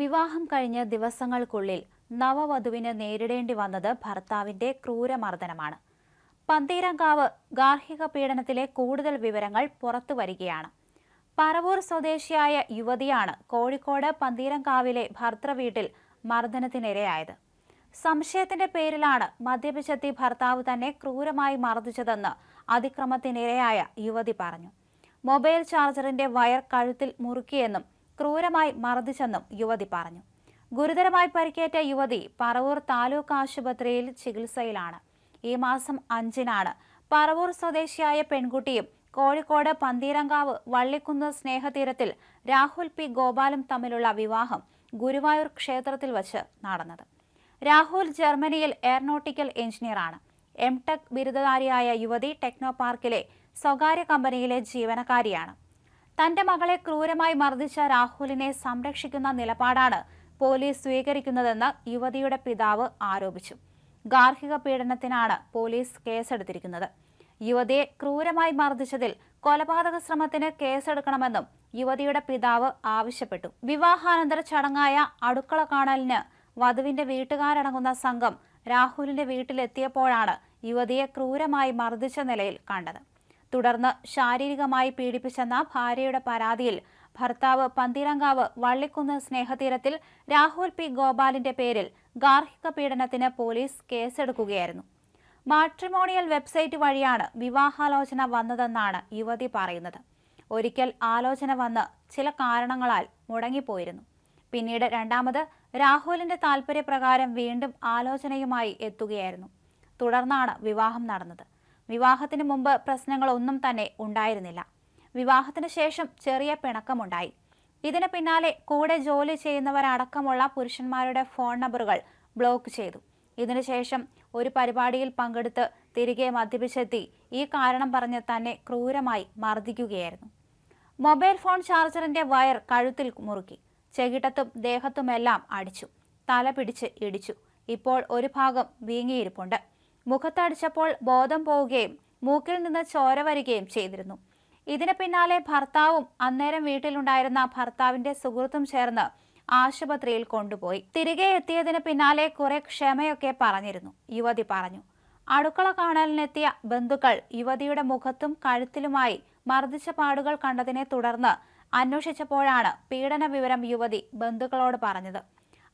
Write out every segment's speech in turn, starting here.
വിവാഹം കഴിഞ്ഞ ദിവസങ്ങൾക്കുള്ളിൽ നവവധുവിന് നേരിടേണ്ടി വന്നത് ഭർത്താവിന്റെ ക്രൂരമർദ്ദനമാണ്. പന്തീരങ്കാവ് ഗാർഹിക പീഡനത്തിലെ കൂടുതൽ വിവരങ്ങൾ പുറത്തു വരികയാണ്. പറവൂർ സ്വദേശിയായ യുവതിയാണ് കോഴിക്കോട് പന്തീരങ്കാവിലെ ഭർത്തൃവീട്ടിൽ മർദ്ദനത്തിനിരയായത്. സംശയത്തിന്റെ പേരിലാണ് മദ്യപിച്ചെത്തി ഭർത്താവ് തന്നെ ക്രൂരമായി മർദ്ദിച്ചതെന്ന് അതിക്രമത്തിനിരയായ യുവതി പറഞ്ഞു. മൊബൈൽ ചാർജറിന്റെ വയർ കഴുത്തിൽ മുറുക്കിയെന്നും ക്രൂരമായി മർദ്ദിച്ചെന്നും യുവതി പറഞ്ഞു. ഗുരുതരമായി പരിക്കേറ്റ യുവതി പറവൂർ താലൂക്ക് ആശുപത്രിയിൽ ചികിത്സയിലാണ്. ഈ മാസം അഞ്ചിനാണ് പറവൂർ സ്വദേശിയായ പെൺകുട്ടിയും കോഴിക്കോട് പന്തീരങ്കാവ് വള്ളിക്കുന്ന് സ്നേഹതീരത്തിൽ രാഹുൽ പി ഗോപാലും തമ്മിലുള്ള വിവാഹം ഗുരുവായൂർ ക്ഷേത്രത്തിൽ വച്ച് നടന്നത്. രാഹുൽ ജർമ്മനിയിൽ എയർനോട്ടിക്കൽ എഞ്ചിനീയറാണ്. എം ടെക് ബിരുദധാരിയായ യുവതി ടെക്നോ പാർക്കിലെ സ്വകാര്യ കമ്പനിയിലെ ജീവനക്കാരിയാണ്. തന്റെ മകളെ ക്രൂരമായി മർദ്ദിച്ച രാഹുലിനെ സംരക്ഷിക്കുന്ന നിലപാടാണ് പോലീസ് സ്വീകരിക്കുന്നതെന്ന് യുവതിയുടെ പിതാവ് ആരോപിച്ചു. ഗാർഹിക പീഡനത്തിനാണ് പോലീസ് കേസെടുത്തിരിക്കുന്നത്. യുവതിയെ ക്രൂരമായി മർദ്ദിച്ചതിൽ കൊലപാതക ശ്രമത്തിന് കേസെടുക്കണമെന്നും യുവതിയുടെ പിതാവ് ആവശ്യപ്പെട്ടു. വിവാഹാനന്തര ചടങ്ങായ അടുക്കള കാണലിന് വധുവിന്റെ വീട്ടുകാരടങ്ങുന്ന സംഘം രാഹുലിന്റെ വീട്ടിലെത്തിയപ്പോഴാണ് യുവതിയെ ക്രൂരമായി മർദ്ദിച്ച നിലയിൽ കണ്ടത്. തുടർന്ന് ശാരീരികമായി പീഡിപ്പിച്ചെന്ന ഭാര്യയുടെ പരാതിയിൽ ഭർത്താവ് പന്തീരങ്കാവ് വള്ളിക്കുന്ന് സ്നേഹതീരത്തിൽ രാഹുൽ പി. ഗോപാലിന്റെ പേരിൽ ഗാർഹിക പീഡനത്തിന് പോലീസ് കേസെടുക്കുകയായിരുന്നു. മാട്രിമോണിയൽ വെബ്സൈറ്റ് വഴിയാണ് വിവാഹാലോചന വന്നതെന്നാണ് യുവതി പറയുന്നത്. ഒരിക്കൽ ആലോചന വന്ന് ചില കാരണങ്ങളാൽ മുടങ്ങിപ്പോയിരുന്നു. പിന്നീട് രണ്ടാമത് രാഹുലിന്റെ താൽപര്യപ്രകാരം വീണ്ടും ആലോചനയുമായി എത്തുകയായിരുന്നു. തുടർന്നാണ് വിവാഹം നടന്നത്. വിവാഹത്തിന് മുമ്പ് പ്രശ്നങ്ങളൊന്നും തന്നെ ഉണ്ടായിരുന്നില്ല. വിവാഹത്തിന് ശേഷം ചെറിയ പിണക്കമുണ്ടായി. ഇതിന് പിന്നാലെ കൂടെ ജോലി ചെയ്യുന്നവരടക്കമുള്ള പുരുഷന്മാരുടെ ഫോൺ നമ്പറുകൾ ബ്ലോക്ക് ചെയ്തു. ഇതിനുശേഷം ഒരു പരിപാടിയിൽ പങ്കെടുത്ത് തിരികെ മദ്യപിച്ചെത്തി ഈ കാരണം പറഞ്ഞ് തന്നെ ക്രൂരമായി മർദ്ദിക്കുകയായിരുന്നു. മൊബൈൽ ഫോൺ ചാർജറിന്റെ വയർ കഴുത്തിൽ മുറുക്കി ചെകിട്ടത്തും ദേഹത്തുമെല്ലാം അടിച്ചു തല പിടിച്ച് ഇടിച്ചു. ഇപ്പോൾ ഒരു ഭാഗം വീങ്ങിയിരിപ്പുണ്ട്. മുഖത്തടിച്ചപ്പോൾ ബോധം പോവുകയും മൂക്കിൽ നിന്ന് ചോര വരികയും ചെയ്തിരുന്നു. ഇതിന് പിന്നാലെ ഭർത്താവും അന്നേരം വീട്ടിലുണ്ടായിരുന്ന ഭർത്താവിന്റെ സുഹൃത്തും ചേർന്ന് ആശുപത്രിയിൽ കൊണ്ടുപോയി. തിരികെ എത്തിയതിന് പിന്നാലെ കുറെ ക്ഷമയൊക്കെ പറഞ്ഞിരുന്നു. യുവതി പറഞ്ഞു അടുക്കള കാണലിനെത്തിയ ബന്ധുക്കൾ യുവതിയുടെ മുഖത്തും കഴുത്തിലുമായി മർദ്ദിച്ച പാടുകൾ കണ്ടതിനെ തുടർന്ന് അന്വേഷിച്ചപ്പോഴാണ് പീഡന വിവരം യുവതി ബന്ധുക്കളോട് പറഞ്ഞത്.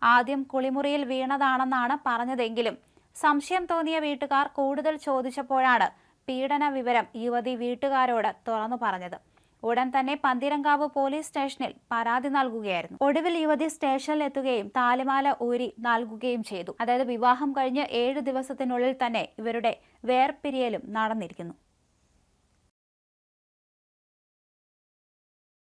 ആദ്യം കുളിമുറിയിൽ വീണതാണെന്നാണ് പറഞ്ഞതെങ്കിലും സംശയം തോന്നിയ വീട്ടുകാർ കൂടുതൽ ചോദിച്ചപ്പോഴാണ് പീഡന വിവരം യുവതി വീട്ടുകാരോട് തുറന്നു പറഞ്ഞത്. ഉടൻ തന്നെ പന്തിരങ്കാവ് പോലീസ് സ്റ്റേഷനിൽ പരാതി നൽകുകയായിരുന്നു. ഒടുവിൽ യുവതി സ്റ്റേഷനിൽ എത്തുകയും താലിമാല ഊരി നൽകുകയും ചെയ്തു. അതായത് വിവാഹം കഴിഞ്ഞ് ഏഴു ദിവസത്തിനുള്ളിൽ തന്നെ ഇവരുടെ വേർപിരിയലും നടന്നിരിക്കുന്നു.